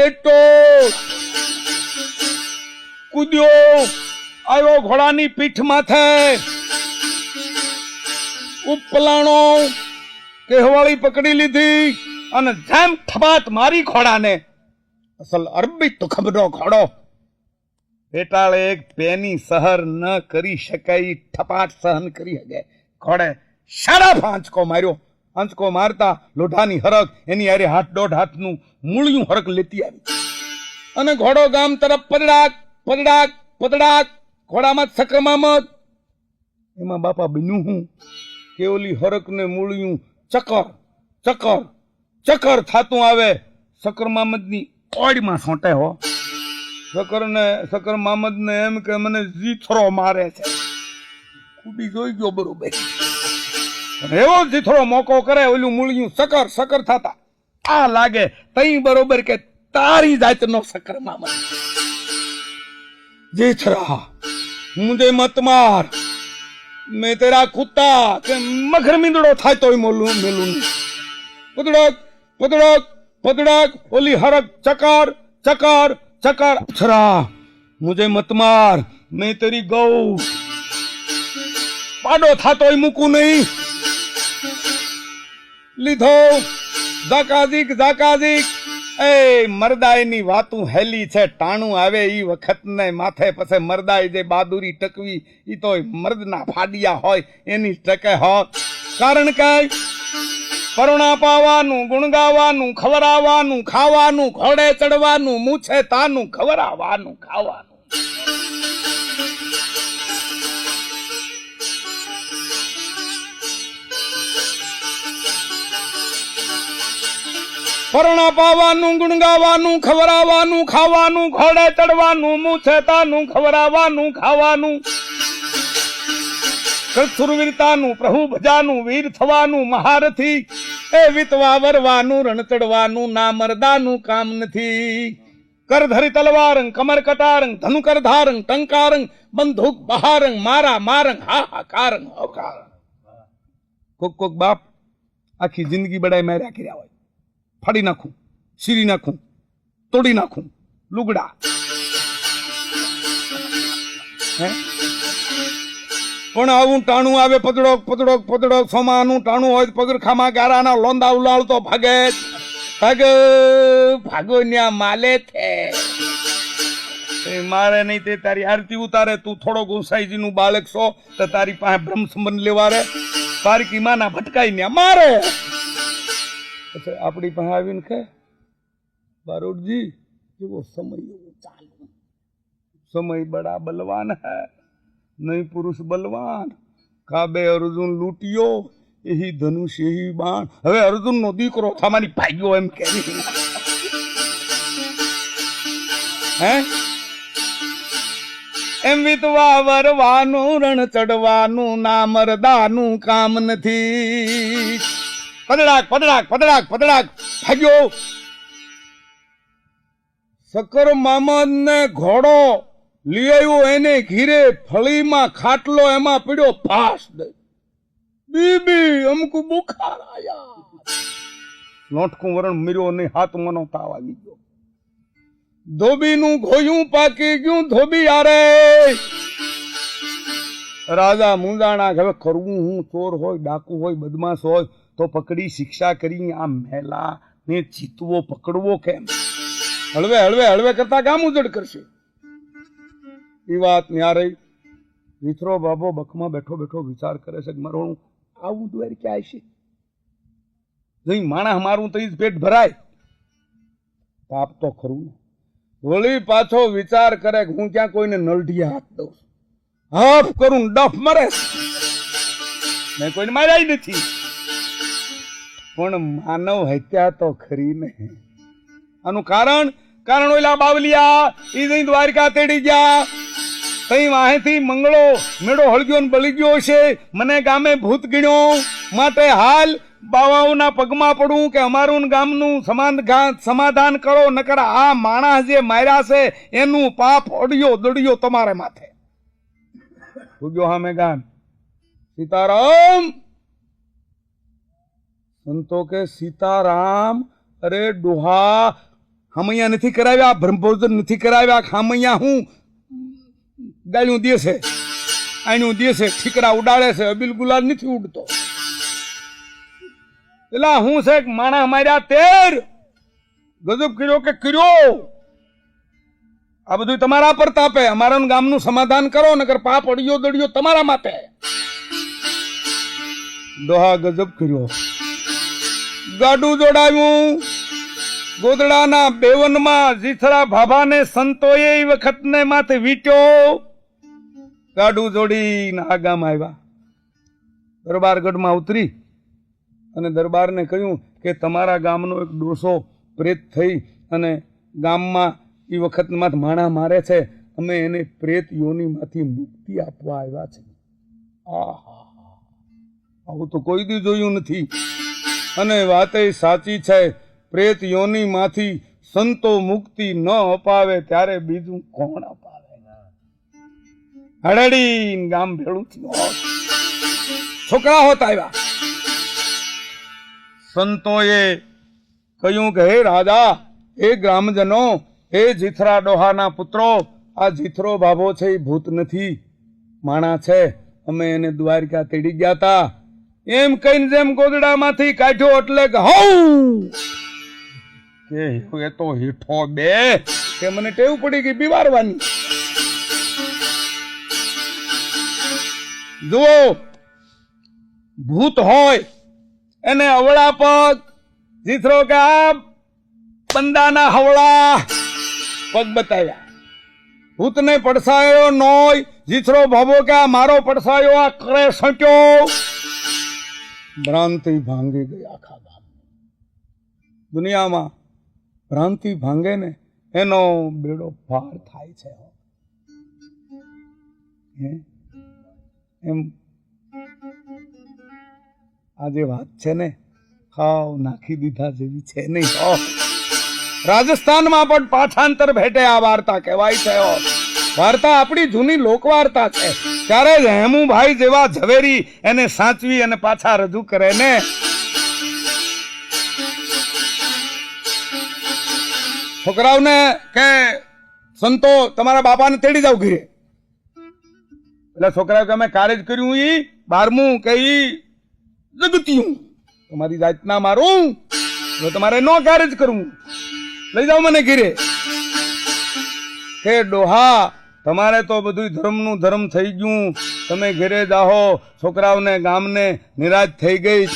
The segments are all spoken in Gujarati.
બેટો. કૂદ્યો આવ્યો ઘોડાની પીઠ માથે. ઉપલાણો કેહવાળી પકડી લીધી અને જેમ થબાત મારી ઘોડાને, અસલ અરબી તુખબનો ઘોડો. બેટાળે એક પેની સહર ન કરી શકાય ઠપાટ સહન કરી શકે. ઘોડે સાડા આંચકો માર્યો. આંચકો મારતા લોઢાની હરક એની હારે હાથ દોઢ હાથનું મૂળિયું હરક લેતી આવી. અને ઘોડો ગામ તરફ પદડાક પદડાક પદડાક, ઘોડામાં સક્રમામત. એમાં બાપા બન્યું હું, કે ઓલી હરકને મૂળિયું ચકર ચકર ચકર થાતું આવે સક્રમામદની ઓડમાં સોંટે હો. સકરને સકર મામદને એમ કે મને જીથરો મારે છે. કુડી જોઈ ગયો બરોબર. એવો જીથરો મોકો કરે, ઓલું મૂળિયું સકર સકર થતા. આ લાગે તઈ બરોબર કે તારી જાતનો સકર મામા. જીથરા મુझे મત માર. મેં તેરા કુત્તા કે મગર મીંદડો થાય તોય મોલું મેલું નહીં. પદડક પદડક પદડક ઓલી હરક, ચકર ચકર ચકર. છરા મુજે મત માર. મેં તેરી ગૌ. પાડો થાતોય મૂકું નહીં. લીધો. ઝાકાઝીક ઝાકાઝીક. એ મરદાઈની વાતું હેલી છે, ટાણું આવે એ વખતને માથે પછી મરદાઈ જે બહાદુરી ટકવી એ તો મર્દના ફાડિયા હોય, એની ટકે હોત કારણ કે કરુણા પાવાનું ગુણ ગાવાનું ખવડાવવાનું, ખાવાનું, ઘોડે ચડવાનું, મૂછે તાનું, ખવડાવવાનું, ખાવાનું. પરણા પાવાનું, ગુણગાવાનું ખવરાવાનું ખાવાનું ઘોડે ચડવાનું, મુછેતાનું ખવરાવાનું ખાવાનું. સુરવીરતાનું પ્રભુ ભજાનું વીર થવાનું, મહારથી. એ વિતવા વરવાનું, રણ ચડવાનું, ના મરદાનું કામ નથી. કર ધરી તલવારંગ, કમર કટારંગ, ધનુકર ધારંગ, ટંકારંગ, બંદૂક બહારંગ, મારા મારંગ હા હા કારંગ હકારંગ. કોક કોક બાપ આખી જિંદગી બડાઈ માર્યા કર્યા હોય. ફાડી નાખું સીરી નાખું, તોડી નાખું, લુગડા. હે? પણ આવું ટાણું આવે પદડોક પદડોક પદડોક સોમાનું ટાણું હોય પગરખામાં ગારાના લોંદા ઉલાળતો ભાગે ભાગ, ભાગો ન્યા માલે છે મારે નહીં તે તારી આરતી ઉતારે, તું થોડો ગોસાઈજી નું બાળક છો, તો તારી પાસે બ્રહ્મ સંબંધ લેવા રે તારી કીમાના ભટકાઈ ન્યા મારે. પછી આપણી પાસે આવીને કહે બારોટજી, એવો સમય એવો ચાલુ. સમય બડા બલવાન હૈ, નહીં પુરુષ બલવાન. કાબે અર્જુન લૂંટ્યો, એહી ધનુષ, એહી બાણ. હવે અર્જુન નો દીકરો તમારી ભાગ્યો એમ કે હે? એમ વિતવા વરવાનું, રણ ચડવાનું ના મરદાનું કામ નથી. પદડાક પદડાક પદડાક પદડાક ભાગ્યો. સકર મામાને ઘોડો લઈ આવ્યો, એને ઘીરે ફળીમાં ખાટલો એમાં પીડ્યો ફાસ બીબી, અમકુ બુખાર આયા. લોટકું વરણ મીર્યો નહીં હાથ મનો તાવ આવી ગયો ધોબીનું ઘોયું પાકી ગયું ધોબી આરે. રાજા મુંદાણા હવે કરવું હું? ચોર હોય, ડાકુ હોય, બદમાશ હોય તો પકડી શિક્ષા કરી, આ મેલા ને ચીતવો પકડવો કેમ? હળવે હળવે હળવે કરતા ગામ ઉજડ કરશે. એ વાત ન્યા રહી. વિથરો બાબો બખમાં બેઠો બેઠો વિચાર કરે છે કે મારું આવું દ્વાર ક્યાં છે જઈ માણસ મારું તો જ પેટ ભરાય. પાપ તો ખરું વળી પાછો વિચાર કરે કે હું ક્યાં કોઈને નલઢિયા હાથ દઉં હાફ કરું ડફ મરે. મેં કોઈને માર્યા નથી. પણ માનવ હત્યા તો ખરી નહીં આનું કારણ કારણ ઓલા બાવલિયા, ઈ જઈ દ્વારકા તેડી ગયા. તઈ વાહેથી મંગળો મેળો હળગ્યો ને બળી ગયો છે. મને ગામે ભૂત ગીણ્યો. માટે હાલ બાવાઓના પગમાં પડું કે અમારું ગામનું સમાધાન સમાધાન કરો, નકર આ માણસ જે માર્યા છે, એનું પાપ અડ્યો દડ્યો તમારે માથે. ભૂગ્યો હા મેં ગામ સીતારામ! સંતો કે, સીતારામ, અરે ડોહા ખામૈયા નથી કરાવ્યા બ્રહ્મભોજન નથી કરાવ્યા, ખામૈયા હું? ગાળ્યું દે છે. આણ્યું દે છે. ઠીકરા ઉડાડે છે. અબિલ ગુલાલ નથી ઉડતો. પેલા હું છે માણા માર્યા તેર. ગજબ કર્યો કે કર્યો? આ બધું તમારા પર તાપે. અમારા ગામનું સમાધાન કરો, નકર પાપ અડિયો દડિયો તમારા માટે દોહા ગજબ કર્યો. ગાડું જોડાવ્યું ગોદડાના બેવનમાં જીથરા ભાભાને સંતોએ વખતને માથે વીટ્યો. ગાડું જોડીને આ ગામ આવ્યા. દરબારગઢમાં ઉતરી અને દરબારને કહ્યું કે તમારા ગામનો એક ડોસો પ્રેત થઈ અને ગામમાં એ વખતમાં માણા મારે છે. અમે એને પ્રેત યોનીમાંથી મુક્તિ આપવા આવ્યા છે આહા આવું તો કોઈ દી જોયું નથી. અને વાતે સાચી છે, પ્રેત યોનીમાંથી સંતો મુક્તિ ન અપાવે ત્યારે બીજું કોણ અપાવે? હડડી ગામ ભેળું થયું છોકરા હોત આવ્યા. સંતોએ કહ્યું કે, હે રાજા, હે ગ્રામજનો, હે જીથરા ડોહાના પુત્રો, આ જીથરો બાબો છે એ ભૂત નથી. માણા છે. અમે એને દ્વારિકા તેડી ગયા તા. એમ કહીને જેમ ગોદડામાંથી કાઢ્યો એટલે હઉ! કે એ તો હીઠો બે કે મને ટેવ પડી ગઈ બીવારવાની. જુઓ, ભૂત હોય, એને અવળા પગ. જીથરો કે આ બંદાના હવળા પગ બતાવ્યા. ભૂતને પડસાયો નોય, જીથરો ભાભો કે આ મારો પડસાયો, આ કરે સટ્યો ભ્રાંતિ ભાંગી ગઈ આખા ગામ દુનિયામાં ભ્રાંતિ ભાંગે ને એનો બેડો પાર થાય છે એમ આ જે વાત છે ને, ખાવ નાખી દીધા જેવી છે નહીં. રાજસ્થાનમાં પણ પાછાંતર ભેટે આ વાર્તા કહેવાય છે. વાર્તા આપણી જૂની લોકવાર્તા છે ત્યારે જ હેમુભાઈ જેવા ઝવેરી એને સાચવી અને પાછા રજૂ કરે ને. છોકરાઓને કે, સંતો, તમારા બાપાને તેડી જાવ ઘરે. એટલે છોકરાઓ કે, અમે કારેજ કર્યું ઈ, બારમું કે ઈ જગતિયું તમારી જાતના મારું. હવે તમારે નો કારેજ કરવું. લઈ જાઓ મને ઘરે. કે, ડોહા તમારે તો બધું ધર્મનું ધર્મ થઈ ગયું. તમે ઘરે જાહો છોકરાઓને, ગામને નિરાશ થઈ ગઈ.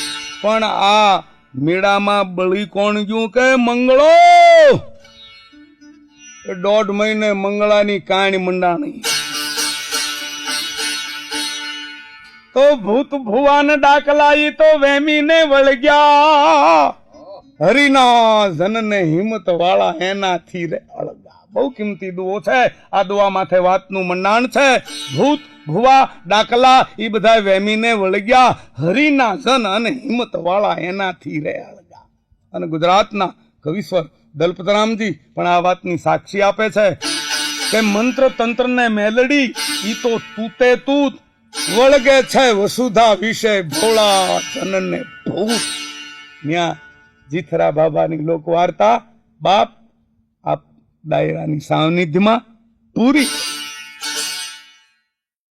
પણ આ મેળામાં બળી કોણ ગયું કે મંગળો? દોઢ મહિને મંગળાની કાણી મંડાણી. તો ભૂત ભુવાન ડાકલાઈ તો વેમીને વળગ્યા. હરિના જનને હિંમત વાળા એનાથી રે અળગા. બહુ કિંમતી દુઓ છે. આ દુઆ માથે વાતનું મંડાણ છે. ભૂત, ભુવા, ડાકલા એ બધા વેમીને વળગ્યા. હરિના જન અને હિંમત વાળા એનાથી રહ્યા અળગા અને ગુજરાતના કવિશ્વર દલપતરામજી પણ આ વાતની સાક્ષી આપે છે. કે મંત્ર તંત્રને મેલડી, ઈ તો તૂતે તૂત વળગે છે વસુધા વિશે ભોળા જનને ભૂત. ત્યાં જીથરા બાબાની લોક વાર્તા બાપ ડાયરાની સાનિધ્યમાં પૂરી